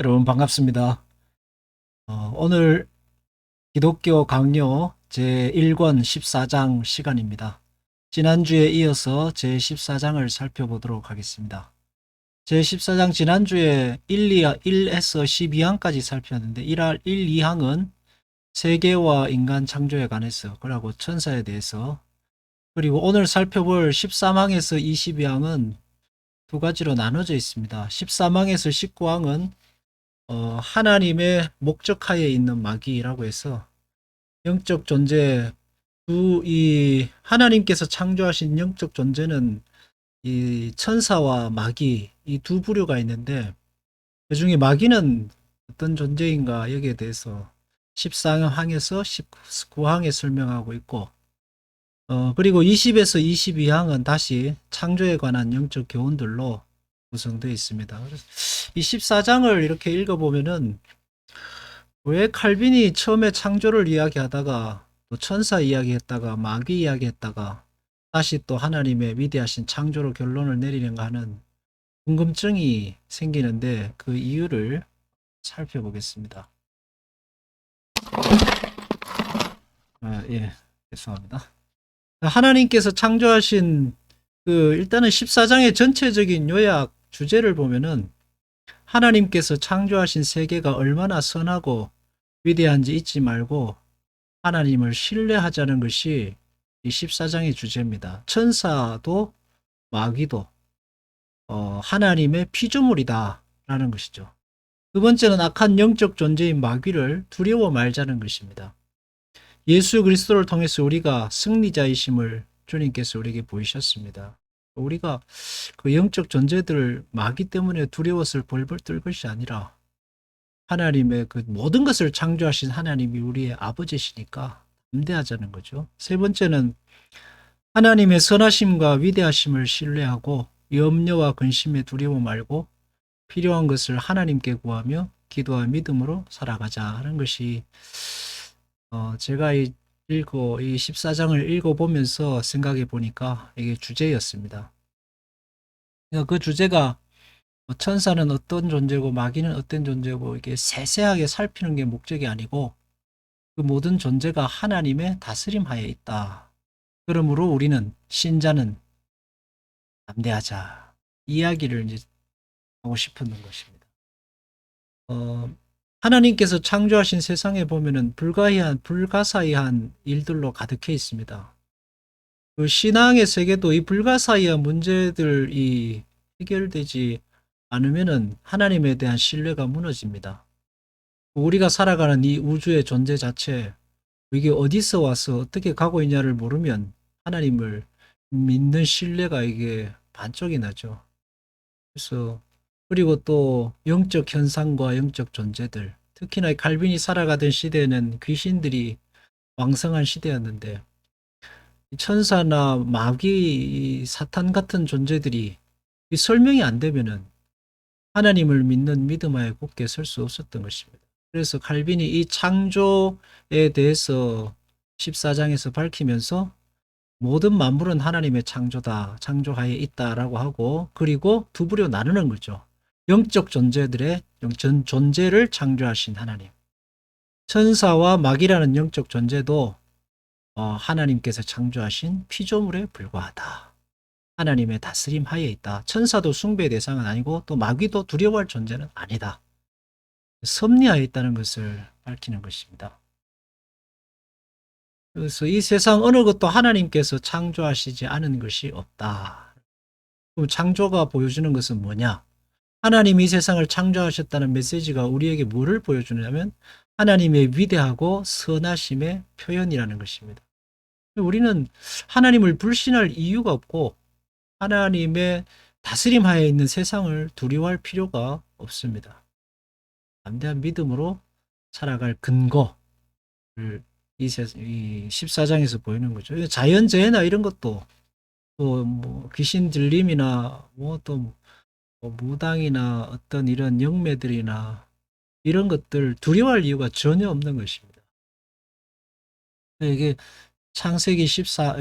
여러분 반갑습니다. 어, 오늘 기독교 강요 제1권 14장 시간입니다. 지난주에 이어서 제14장을 살펴보도록 하겠습니다. 제14장 지난주에 1, 2, 1에서 12항까지 살폈는데 1할 1, 2항은 세계와 인간 창조에 관해서 그리고 천사에 대해서 그리고 오늘 살펴볼 13항에서 22항은 두 가지로 나눠져 있습니다. 13항에서 19항은 어, 하나님의 목적하에 있는 마귀라고 해서 영적 존재 두 이 하나님께서 창조하신 영적 존재는 이 천사와 마귀 이 두 부류가 있는데 그 중에 마귀는 어떤 존재인가 여기에 대해서 14항에서 19항에 설명하고 있고 어 그리고 20에서 22항은 다시 창조에 관한 영적 교훈들로 구성되어 있습니다. 그래서 이 14장을 이렇게 읽어보면은 왜 칼빈이 처음에 창조를 이야기하다가 또 천사 이야기했다가 마귀 이야기했다가 다시 또 하나님의 위대하신 창조로 결론을 내리는가 하는 궁금증이 생기는데 그 이유를 살펴보겠습니다. 아, 예, 죄송합니다. 하나님께서 창조하신 그 일단은 14장의 전체적인 요약 주제를 보면은 하나님께서 창조하신 세계가 얼마나 선하고 위대한지 잊지 말고 하나님을 신뢰하자는 것이 이 14장의 주제입니다. 천사도 마귀도 어, 하나님의 피조물이다 라는 것이죠. 두 번째는 악한 영적 존재인 마귀를 두려워 말자는 것입니다. 예수 그리스도를 통해서 우리가 승리자이심을 주님께서 우리에게 보이셨습니다. 우리가 그 영적 존재들 마귀 때문에 두려워서 벌벌 떨 것이 아니라 하나님의 그 모든 것을 창조하신 하나님이 우리의 아버지시니까 담대하자는 거죠. 세 번째는 하나님의 선하심과 위대하심을 신뢰하고 염려와 근심에 두려워 말고 필요한 것을 하나님께 구하며 기도와 믿음으로 살아가자 하는 것이 어 제가 이 읽고 이 14장을 읽어보면서 생각해 보니까 이게 주제였습니다. 그러니까 그 주제가 뭐 천사는 어떤 존재고 마귀는 어떤 존재고 이게 세세하게 살피는 게 목적이 아니고 그 모든 존재가 하나님의 다스림 하에 있다. 그러므로 우리는 신자는 담대하자 이야기를 이제 하고 싶은 것입니다. 어, 하나님께서 창조하신 세상에 보면은 불가이한 불가사의한 일들로 가득해 있습니다. 그 신앙의 세계도 이 불가사의한 문제들이 해결되지 않으면은 하나님에 대한 신뢰가 무너집니다. 우리가 살아가는 이 우주의 존재 자체, 이게 어디서 와서 어떻게 가고 있냐를 모르면 하나님을 믿는 신뢰가 이게 반쪽이 나죠. 그래서 그리고 또 영적 현상과 영적 존재들, 특히나 갈빈이 살아가던 시대에는 귀신들이 왕성한 시대였는데 천사나 마귀, 사탄 같은 존재들이 설명이 안 되면은 하나님을 믿는 믿음하에 굳게 설 수 없었던 것입니다. 그래서 칼빈이 이 창조에 대해서 14장에서 밝히면서 모든 만물은 하나님의 창조다, 창조하에 있다라고 하고 그리고 두 부류 나누는 거죠. 영적 존재들의 전 존재를 창조하신 하나님. 천사와 마귀라는 영적 존재도 어, 하나님께서 창조하신 피조물에 불과하다. 하나님의 다스림 하에 있다. 천사도 숭배의 대상은 아니고 또 마귀도 두려워할 존재는 아니다. 섭리하에 있다는 것을 밝히는 것입니다. 그래서 이 세상 어느 것도 하나님께서 창조하시지 않은 것이 없다. 그럼 창조가 보여주는 것은 뭐냐? 하나님이 이 세상을 창조하셨다는 메시지가 우리에게 뭐를 보여주냐면 하나님의 위대하고 선하심의 표현이라는 것입니다. 우리는 하나님을 불신할 이유가 없고 하나님의 다스림 하에 있는 세상을 두려워할 필요가 없습니다. 담대한 믿음으로 살아갈 근거를 이, 세, 이 14장에서 보이는 거죠. 자연재해나 이런 것도 또 뭐 귀신 들림이나 뭐또 뭐 무당이나 어떤 이런 영매들이나 이런 것들 두려워할 이유가 전혀 없는 것입니다. 이게 창세기 14,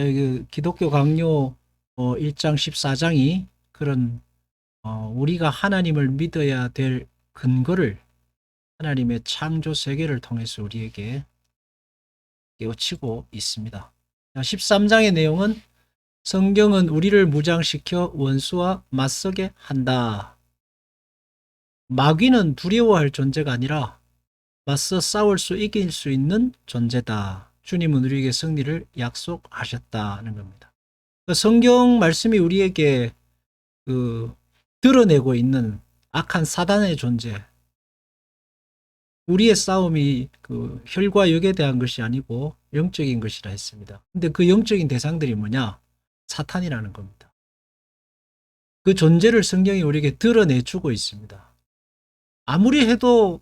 기독교 강요 1장 어, 14장이 그런 어, 우리가 하나님을 믿어야 될 근거를 하나님의 창조 세계를 통해서 우리에게 깨우치고 있습니다. 13장의 내용은 성경은 우리를 무장시켜 원수와 맞서게 한다. 마귀는 두려워할 존재가 아니라 맞서 싸울 수 이길 수 있는 존재다. 주님은 우리에게 승리를 약속하셨다는 겁니다. 그 성경 말씀이 우리에게 그 드러내고 있는 악한 사단의 존재, 우리의 싸움이 그 혈과 육에 대한 것이 아니고 영적인 것이라 했습니다. 근데 그 영적인 대상들이 뭐냐? 사탄이라는 겁니다. 그 존재를 성경이 우리에게 드러내 주고 있습니다. 아무리 해도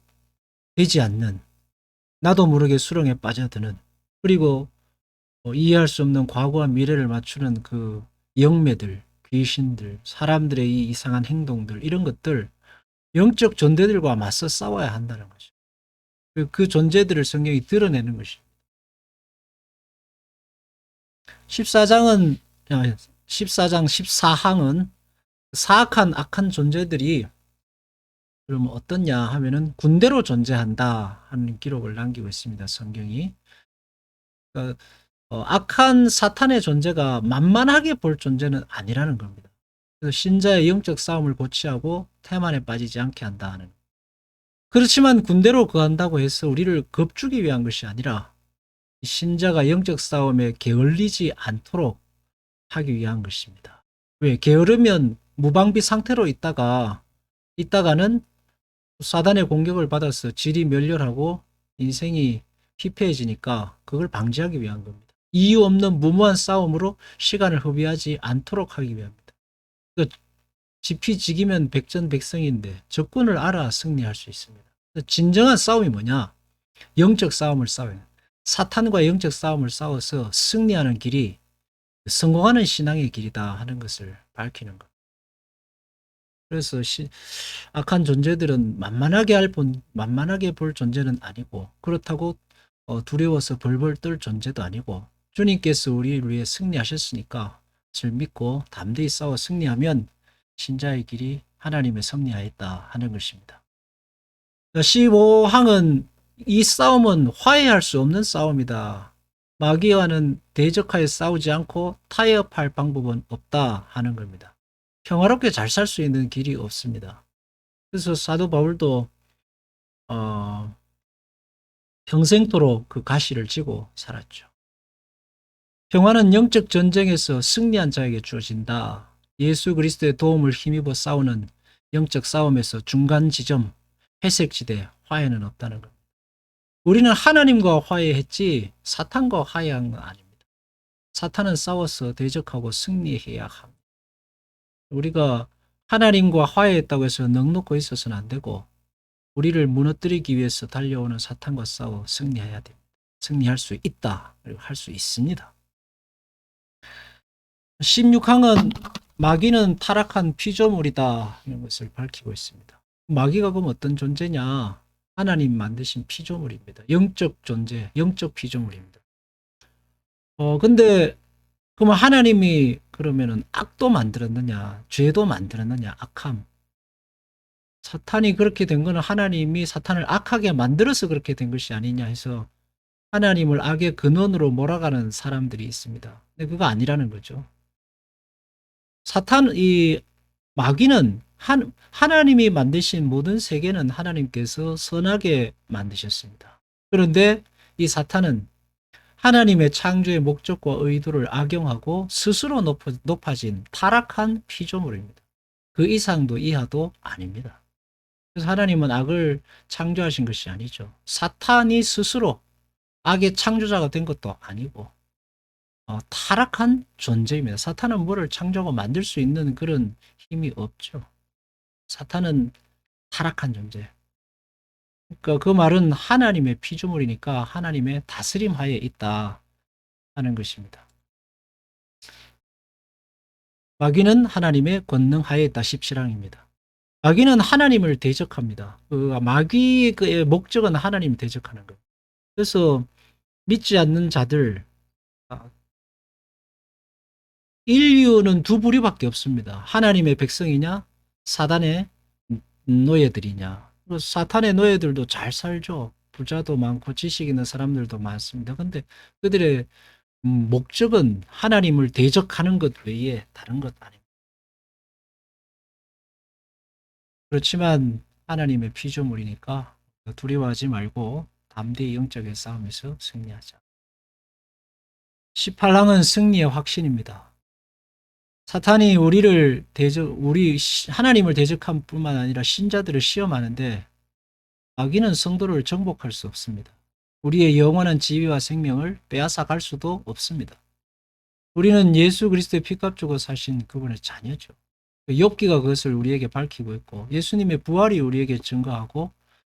되지 않는 나도 모르게 수렁에 빠져드는 그리고 어, 이해할 수 없는 과거와 미래를 맞추는 그 영매들, 귀신들, 사람들의 이 이상한 행동들 이런 것들 영적 존재들과 맞서 싸워야 한다는 거죠. 그, 그 존재들을 성경이 드러내는 것입니다. 14장은 14장 14항은 사악한 악한 존재들이 그러면 어떻냐 하면은 군대로 존재한다 하는 기록을 남기고 있습니다. 성경이 그러니까 어, 악한 사탄의 존재가 만만하게 볼 존재는 아니라는 겁니다. 그래서 신자의 영적 싸움을 고취하고 태만에 빠지지 않게 한다 하는. 그렇지만 군대로 거한다고 해서 우리를 겁주기 위한 것이 아니라 신자가 영적 싸움에 게을리지 않도록 하기 위한 것입니다. 왜? 게으르면 무방비 상태로 있다가 있다가는 사단의 공격을 받아서 질이 멸렬하고 인생이 피폐해지니까 그걸 방지하기 위한 겁니다. 이유 없는 무모한 싸움으로 시간을 허비하지 않도록 하기 위함입니다. 그러니까 지피지기면 백전백승인데 적군을 알아 승리할 수 있습니다. 진정한 싸움이 뭐냐? 영적 싸움을 싸워요. 사탄과 영적 싸움을 싸워서 승리하는 길이 성공하는 신앙의 길이다 하는 것을 밝히는 것. 그래서 시, 악한 존재들은 만만하게 할 본, 만만하게 볼 존재는 아니고 그렇다고 어, 두려워서 벌벌 떨 존재도 아니고 주님께서 우리를 위해 승리하셨으니까 절 믿고 담대히 싸워 승리하면 신자의 길이 하나님의 승리하였다 하는 것입니다. 15항은 이 싸움은 화해할 수 없는 싸움이다. 마귀와는 대적하여 싸우지 않고 타협할 방법은 없다 하는 겁니다. 평화롭게 잘 살 수 있는 길이 없습니다. 그래서 사도 바울도 어, 평생토록 그 가시를 지고 살았죠. 평화는 영적 전쟁에서 승리한 자에게 주어진다. 예수 그리스도의 도움을 힘입어 싸우는 영적 싸움에서 중간 지점, 회색 지대, 화해는 없다는 겁니다. 우리는 하나님과 화해했지 사탄과 화해한 건 아닙니다. 사탄은 싸워서 대적하고 승리해야 합니다. 우리가 하나님과 화해했다고 해서 넉넉고 있어서는 안 되고 우리를 무너뜨리기 위해서 달려오는 사탄과 싸워 승리해야 됩니다. 승리할 수 있다. 그리고 할 수 있습니다. 16항은 마귀는 타락한 피조물이다. 이런 것을 밝히고 있습니다. 마귀가 그럼 어떤 존재냐? 하나님 만드신 피조물입니다. 영적 존재, 영적 피조물입니다. 어, 근데 그러면 하나님이 그러면은 악도 만들었느냐, 죄도 만들었느냐, 악함. 사탄이 그렇게 된 거는 하나님이 사탄을 악하게 만들어서 그렇게 된 것이 아니냐 해서 하나님을 악의 근원으로 몰아가는 사람들이 있습니다. 근데 그거 아니라는 거죠. 사탄, 이 마귀는 한, 하나님이 만드신 모든 세계는 하나님께서 선하게 만드셨습니다. 그런데 이 사탄은 하나님의 창조의 목적과 의도를 악용하고 스스로 높아, 진 타락한 피조물입니다. 그 이상도 이하도 아닙니다. 그래서 하나님은 악을 창조하신 것이 아니죠. 사탄이 스스로 악의 창조자가 된 것도 아니고 어, 타락한 존재입니다. 사탄은 뭐를 창조하고 만들 수 있는 그런 힘이 없죠. 사탄은 타락한 존재. 그러니까 그 말은 하나님의 피조물이니까 하나님의 다스림 하에 있다 하는 것입니다. 마귀는 하나님의 권능 하에 있다 17항입니다. 마귀는 하나님을 대적합니다. 그 마귀의 목적은 하나님 대적하는 거예요. 그래서 믿지 않는 자들 아, 인류는 두 부류밖에 없습니다. 하나님의 백성이냐 사단의 노예들이냐. 그 사탄의 노예들도 잘 살죠. 부자도 많고 지식 있는 사람들도 많습니다. 근데 그들의 음, 목적은 하나님을 대적하는 것 외에 다른 것 아닙니다. 그렇지만 하나님의 피조물이니까 두려워하지 말고 담대히 영적인 싸움에서 승리하자. 18항은 승리의 확신입니다. 사탄이 우리를 대적, 우리 시- 하나님을 대적함 뿐만 아니라 신자들을 시험하는데 악인은 성도를 정복할 수 없습니다. 우리의 영원한 지위와 생명을 빼앗아 갈 수도 없습니다. 우리는 예수 그리스도의 피값 주고 사신 그분의 자녀죠. 욥기가 그것을 우리에게 밝히고 있고 예수님의 부활이 우리에게 증거하고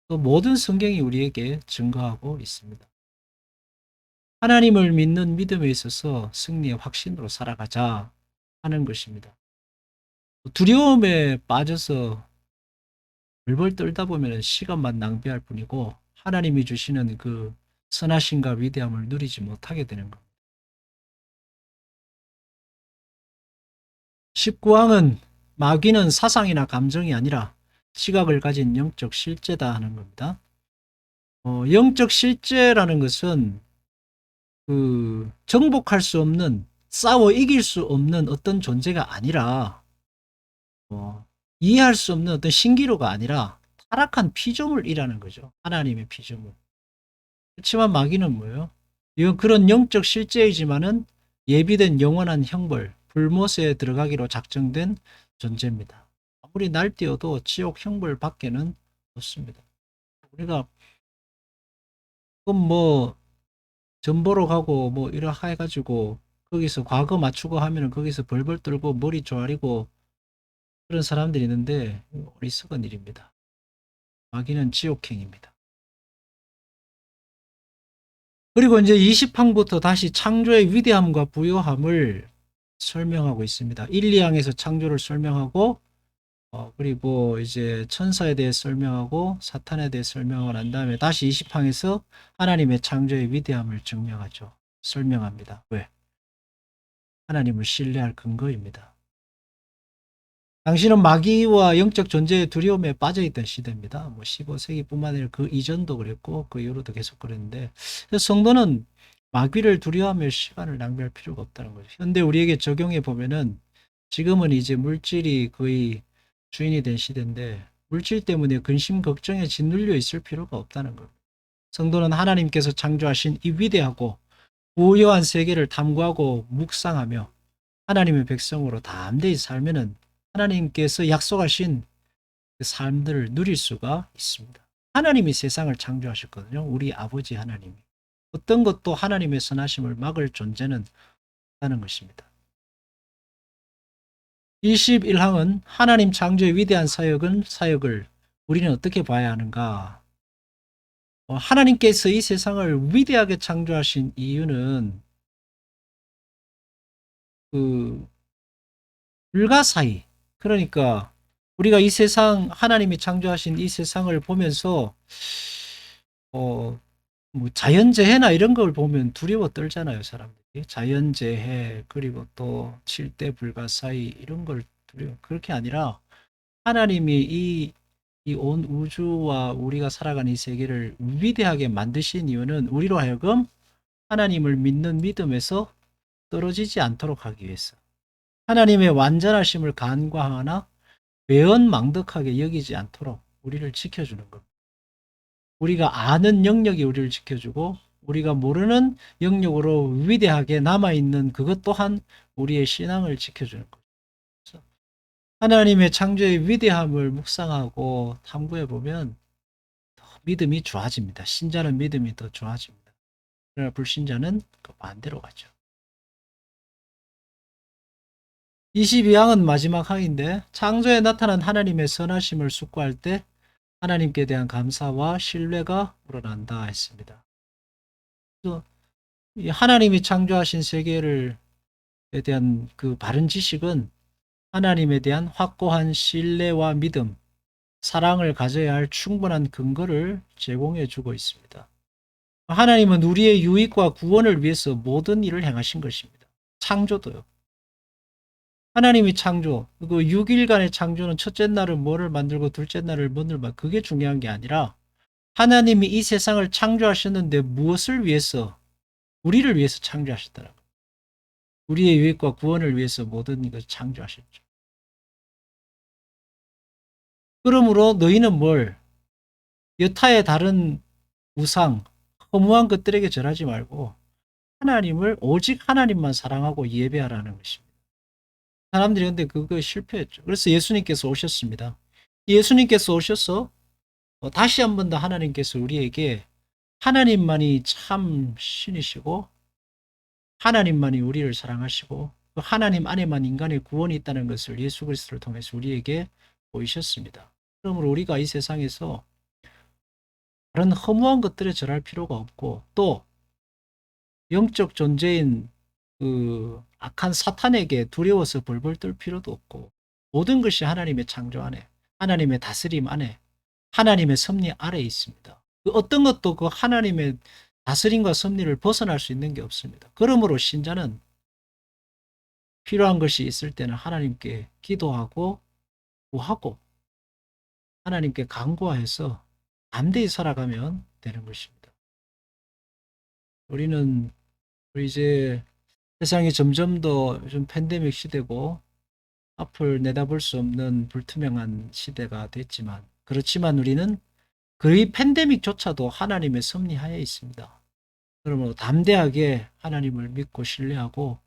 또 모든 성경이 우리에게 증거하고 있습니다. 하나님을 믿는 믿음에 있어서 승리의 확신으로 살아가자 하는 것입니다. 두려움에 빠져서 벌벌 떨다 보면 시간만 낭비할 뿐이고 하나님이 주시는 그 선하심과 위대함을 누리지 못하게 되는 겁니다. 19항은 마귀는 사상이나 감정이 아니라 시각을 가진 영적 실제다 하는 겁니다. 어, 영적 실제라는 것은 그 정복할 수 없는 싸워 이길 수 없는 어떤 존재가 아니라 어, 이해할 수 없는 어떤 신기루가 아니라 타락한 피조물이라는 거죠. 하나님의 피조물. 그렇지만 마귀는 뭐예요? 이건 그런 영적 실제이지만은 예비된 영원한 형벌, 불못에 들어가기로 작정된 존재입니다. 아무리 날뛰어도 지옥 형벌 밖에는 없습니다. 우리가 그럼 뭐 전보로 가고 뭐 이러 해가지고 거기서 과거 맞추고 하면은 거기서 벌벌 떨고 머리 조아리고 그런 사람들이 있는데 어리석은 일입니다. 마귀는 지옥행입니다. 그리고 이제 20항부터 다시 창조의 위대함과 부요함을 설명하고 있습니다. 1, 2항에서 창조를 설명하고 어, 그리고 이제 천사에 대해 설명하고 사탄에 대해 설명을 한 다음에 다시 20항에서 하나님의 창조의 위대함을 증명하죠. 설명합니다. 왜? 하나님을 신뢰할 근거입니다. 당신은 마귀와 영적 존재의 두려움에 빠져있던 시대입니다. 뭐 15세기뿐만 아니라 그 이전도 그랬고 그 이후로도 계속 그랬는데 성도는 마귀를 두려워하며 시간을 낭비할 필요가 없다는 거죠. 현대 우리에게 적용해 보면은 지금은 이제 물질이 거의 주인이 된 시대인데 물질 때문에 근심 걱정에 짓눌려 있을 필요가 없다는 겁니다. 성도는 하나님께서 창조하신 이 위대하고 부여한 세계를 탐구하고 묵상하며 하나님의 백성으로 담대히 살면은 하나님께서 약속하신 그 삶들을 누릴 수가 있습니다. 하나님이 세상을 창조하셨거든요. 우리 아버지 하나님이. 어떤 것도 하나님의 선하심을 막을 존재는 없다는 것입니다. 21항은 하나님 창조의 위대한 사역은 사역을 우리는 어떻게 봐야 하는가? 어, 하나님께서 이 세상을 위대하게 창조하신 이유는 그 불가사의 그러니까 우리가 이 세상 하나님이 창조하신 이 세상을 보면서 어, 뭐 자연재해나 이런 걸 보면 두려워 떨잖아요, 사람들이. 자연재해, 그리고 또 칠대 불가사의 이런 걸 두려워. 그렇게 아니라 하나님이 이, 이 온 우주와 우리가 살아가는 이 세계를 위대하게 만드신 이유는 우리로 하여금 하나님을 믿는 믿음에서 떨어지지 않도록 하기 위해서. 하나님의 완전하심을 간과하거나 외연망덕하게 여기지 않도록 우리를 지켜주는 겁니다. 우리가 아는 영역이 우리를 지켜주고 우리가 모르는 영역으로 위대하게 남아있는 그것 또한 우리의 신앙을 지켜주는. 그래서 하나님의 창조의 위대함을 묵상하고 탐구해 보면 더 믿음이 좋아집니다. 신자는 믿음이 더 좋아집니다. 그러나 불신자는 그 반대로 가죠. 22항은 마지막 항인데 창조에 나타난 하나님의 선하심을 숙고할 때 하나님께 대한 감사와 신뢰가 우러난다 했습니다. 그래서 이 하나님이 창조하신 세계를 에 대한 그 바른 지식은 하나님에 대한 확고한 신뢰와 믿음, 사랑을 가져야 할 충분한 근거를 제공해 주고 있습니다. 하나님은 우리의 유익과 구원을 위해서 모든 일을 행하신 것입니다. 창조도요. 하나님이 창조, 그 6일간의 창조는 첫째 날은 뭐를 만들고 둘째 날을 뭐를 만 그게 중요한 게 아니라 하나님이 이 세상을 창조하셨는데 무엇을 위해서 우리를 위해서 창조하셨더라고. 우리의 유익과 구원을 위해서 모든 것을 창조하셨죠. 그러므로 너희는 뭘 여타의 다른 우상, 허무한 것들에게 절하지 말고 하나님을 오직 하나님만 사랑하고 예배하라는 것입니다. 사람들이 근데 그거 실패했죠. 그래서 예수님께서 오셨습니다. 예수님께서 오셔서 어, 다시 한 번 더 하나님께서 우리에게 하나님만이 참 신이시고 하나님만이 우리를 사랑하시고 그 하나님 안에만 인간의 구원이 있다는 것을 예수 그리스도를 통해서 우리에게 보이셨습니다. 그러므로 우리가 이 세상에서 다른 허무한 것들에 절할 필요가 없고 또 영적 존재인 그 악한 사탄에게 두려워서 벌벌 떨 필요도 없고 모든 것이 하나님의 창조 안에 하나님의 다스림 안에 하나님의 섭리 아래에 있습니다. 그 어떤 것도 그 하나님의 다스림과 섭리를 벗어날 수 있는 게 없습니다. 그러므로 신자는 필요한 것이 있을 때는 하나님께 기도하고 구하고 하나님께 간구하여서 담대히 살아가면 되는 것입니다. 우리는 우리 이제 세상이 점점 더 요즘 팬데믹 시대고 앞을 내다볼 수 없는 불투명한 시대가 됐지만 그렇지만 우리는 그의 팬데믹조차도 하나님의 섭리하에 있습니다. 그러므로 담대하게 하나님을 믿고 신뢰하고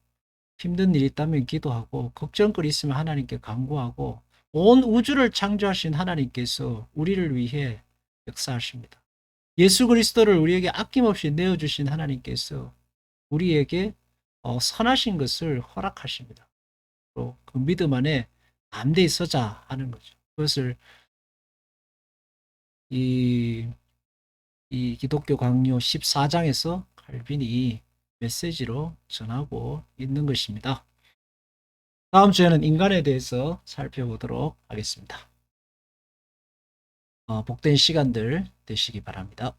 힘든 일이 있다면 기도하고 걱정거리 있으면 하나님께 간구하고 온 우주를 창조하신 하나님께서 우리를 위해 역사하십니다. 예수 그리스도를 우리에게 아낌없이 내어주신 하나님께서 우리에게 어, 선하신 것을 허락하십니다. 또 그 믿음 안에 담대히 서자 하는 거죠. 그것을 이, 이 기독교 강요 14장에서 칼빈이 메시지로 전하고 있는 것입니다. 다음 주에는 인간에 대해서 살펴보도록 하겠습니다. 어, 복된 시간들 되시기 바랍니다.